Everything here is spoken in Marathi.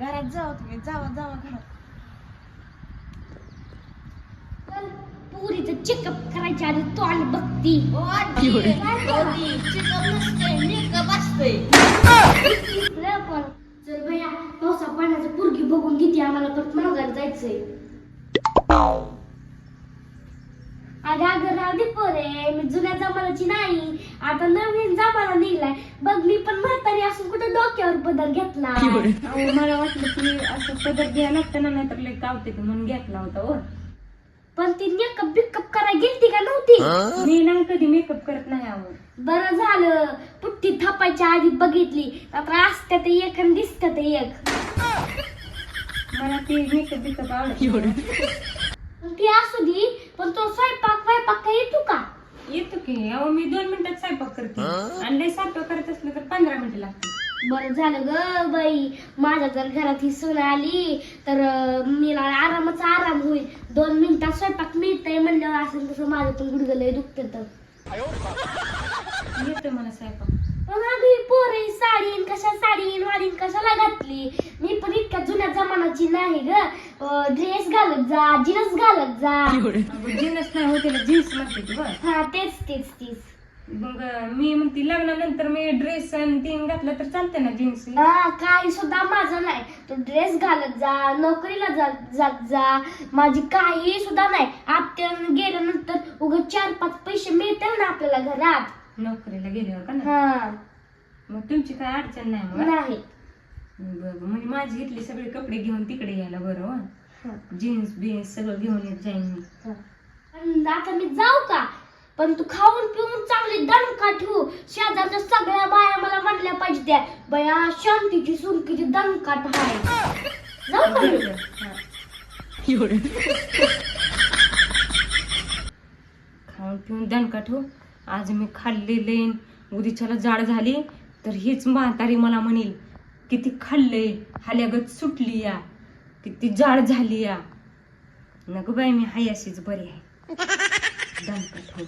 घरात जावा तुम्ही जावा जावा घरात. पण पुरीचं चेकअप करायच्या आधी तो आणि बघती इकडं पण. चल भैया पावसा पाण्याचं पुरगी बघून किती आम्हाला परत माघार जायचंय. अगं अगं राहू दे पोरे. मी जुन्या जमान्याची नाही. आता नवीन जमाना निघलाय. बघ मी पण म्हातारी असून कुठे डोक्यावर बदल घेतला. अहो, मला वाटलं की असं पदर घ्यायला लागतं ना नाहीतर लय कावते की म्हणून घेतला होता हो. पण ती मेकअप बिकअप करायला गेलती का नव्हती? मी ना कधी मेकअप करत नाही आहो बरं झालं. पुट्टी थापायच्या आधी बघितली. आता असत्यात एक आणि दिसत्यात एक. मला ते मेकअप बिकअप आवडत नाही. ती असू दे पण तो स्वयंपाक स्वयंपाक काय येतो का? येतो की. अहो मी दोन मिनिटात स्वयंपाक करते. आणि लय स्वयंपाक करत असलं तर पंधरा मिनिटं लागते बरं झालं ग बाई. माझ्या जर घरात ही सून आली तर अं, मला आरामाचा आराम होईल. दोन मिनिटात स्वयंपाक मिळतंय म्हणल्यावर असं तसं माझं पण गुडगं लय दुखतं तर. येतं मला स्वयंपाक. पण अगं ही पोरं साडीन कशा साडीन वाडीन कशाला घातली? मी पण इतक्या जुन्या जमान्याची नाही ग. ड्रेस घालत जा जीन्स घालत जा. जीन्स नाही होते जीन्स म्हणते ती बरं हा तेच तेच तेच. मग मी म्हणते लग्नानंतर मी ड्रेस आणि तीन घातला तर चालते ना जीन्स हा काही सुद्धा माझं नाही. तू ड्रेस घालत जा नोकरीला जा- जात जा. माझी काही सुद्धा नाही. आत्यानं गेल्यानंतर उग चार पाच पैसे मिळतील ना आपल्याला घरात. नोकरीला गेल्यावर का ना हा. मग तुमची काय अडचण नाही मग? नाही. बरं म्हणजे माझी घेतली सगळे कपडे घेऊन तिकडे यायला बरं. हा, जीन्स बिन्स सगळं घेऊन येत जाईन. मी. पण आता मी जाऊ का? पण तू खाऊन पिऊन चांगली दणका ठेवू? शेजारच्या सगळ्या बाया मला म्हणल्या पाहिजे त्या बया शांतीची सून किती दणकाट आहे जाऊ का मी? खाऊन पिऊन दणका ठेवू? आज मी खाल्लेले उद्याच्याला जाड झाली तर हीच म्हातारी मला म्हणेल किती खाल्लंय हाल्यागत सुटली या किती जाड झाली या. नको बाई मी हाय अशीच बरी आहे. ठेवून